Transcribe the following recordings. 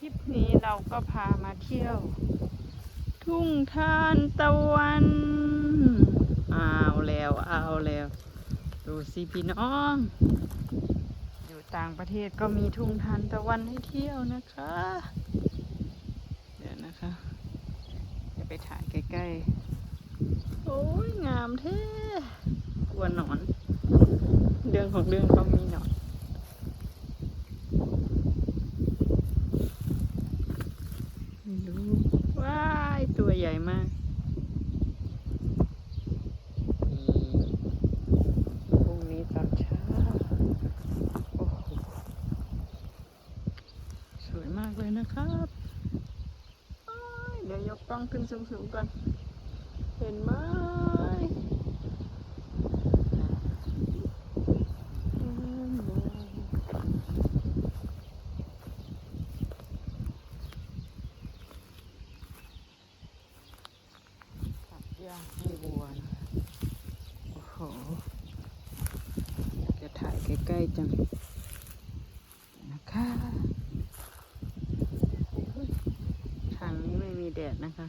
ลิปนี้เราก็พามาเที่ยว ทุ่งทานตะวันเอาแล้วเอาแล้ว ดูสิพี่น้อง อยู่ต่างประเทศก็มีทุ่งทานตะวันให้เที่ยวนะคะ เดี๋ยวนะคะจะไปถ่ายใกล้ๆ โอ้ยงามแท้กลัวหนอน เรื่องของเรื่องก็มีหนอน ไม่รู้ว้ายตัวใหญ่มากนี่พรุ่งนี้ตอนเช้า โอ้โห สวยมากเลย นะครับอ้ายเดี๋ยวยกกล้องขึ้นสูงๆก่อน เห็นไหมอืมตัดหญ้าให้วัวนะโอ้โหจะถ่ายใกล้ๆจังนะคะอุ๊ยทางนี้ไม่มีแดด นะคะ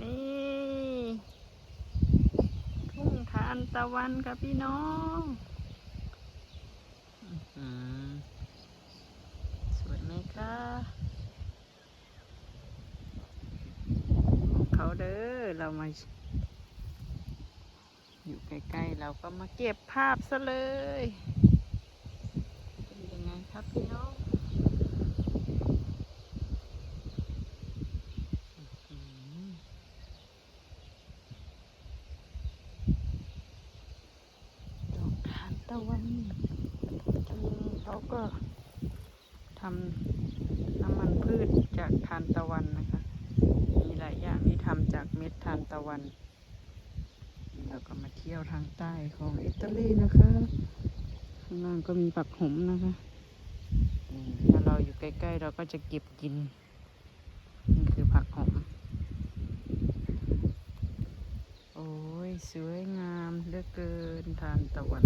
นี่ทุ่งทานตะวันค่ะพี่น้องอสวยไหมคะเขาเด้อเรามาอยู่ใกล้ๆเราก็มาเก็บภาพซะเลย เป็นยังไงครับพี่น้องอื้อหือดอกทาน ตะวันทีนี้เขาก็ทำน้ำมันพืชจากทานตะวันนะคะ มีหลายอย่างที่ทำจากเม็ดทานตะวัน แล้วก็มาเที่ยวทางใต้ของอิตาลีนะคะ ข้างล่างก็มีผักหมนะคะถ้าเราอยู่ใกล้ๆ เราก็จะเก็บกิน นี่คือผักหอม โอ้ย สวยงามเหลือเกินทานตะวัน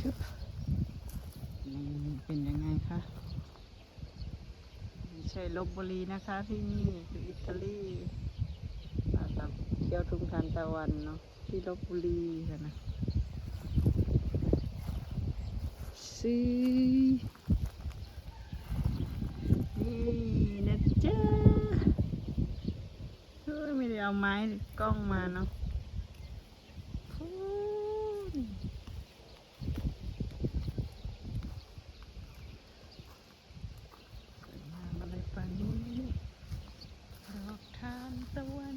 ชึบนี่เป็นยังไงคะไม่ใช่ลบบุรีนะคะที่นี่คืออิตาลีมากับเที่ยวทุ่งทานตะวันเนาะที่ลบบุรีค่ะนะซีนี่นะจ๊ะเฮ้ยไม่ได้เอาไม้กล้องมาเนาะฟูนสวยงามอะไรป่านนี้ดอกทานตะวัน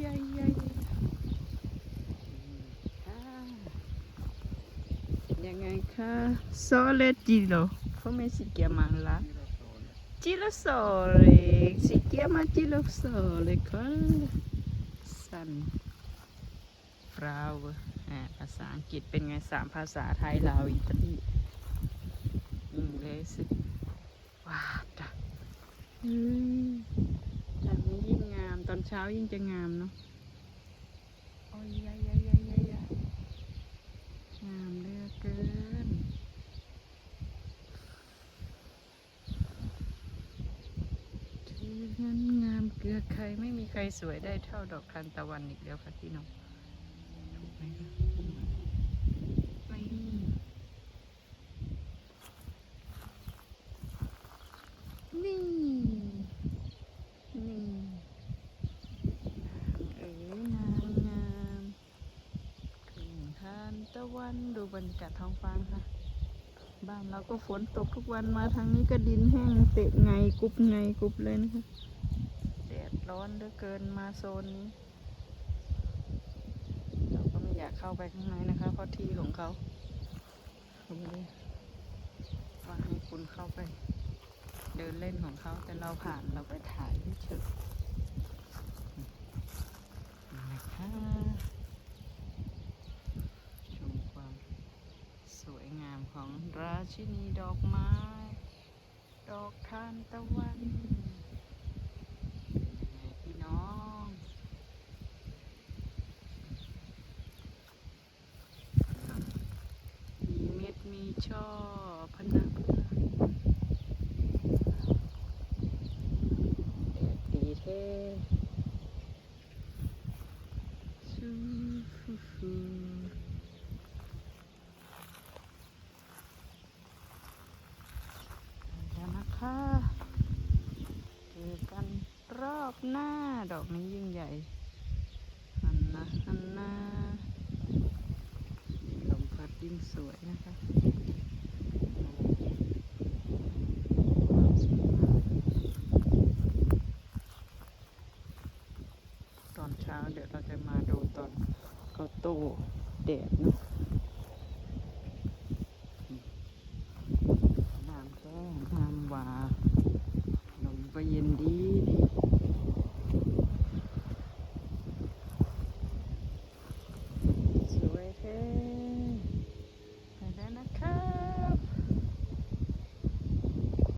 ใหญ่ใหญ่ ยังไงคะโซเลจิโล come si chiama là girasole si chiama girasole quello sun flower อ่าภาษาอังกฤษเป็นไงสามภาษาไทยลาวอิตาลีอิงเลสว้าวจ้ะอืมตอนนี้ยิ่งงามตอนเช้ายิ่งจะงามเนาะโอ้ยยายยายยายยายยายงามเหลือเกิน ที่งั้นงามเกลื อใครไม่มีใครสวยได้เท่าดอกทานตะวันอีกแล้วค่ะพี่น้องถูกไหมคะนี่นี่เอ๋ยนางงามทานตะวันดูบรรยากาศท้องฟ้าค่ะบ้านเราก็ฝนตกทุกวันมาทางนี้ก็ดินแห้งเตะไงกรุบไงกรุบเลยนะคะ ร้อนเหลือเกินมาโซนนี้ เราก็ไม่อยากเข้าไปข้างในนะคะ เพราะที่ของเขาเขาไม่ได้ว่าให้คุณเข้าไป เดินเล่นของเขาแต่เราผ่านเราไปถ่ายเฉยนะคะชมความสวยงามของราชินีดอกไม้ ดอกทานตะวัน แล้วนะคะเจอกันรอบหน้าดอกนี้ยิ่งใหญ่อันนะอันนะลมพัดยิ่งสวยนะคะ แดดเนาะ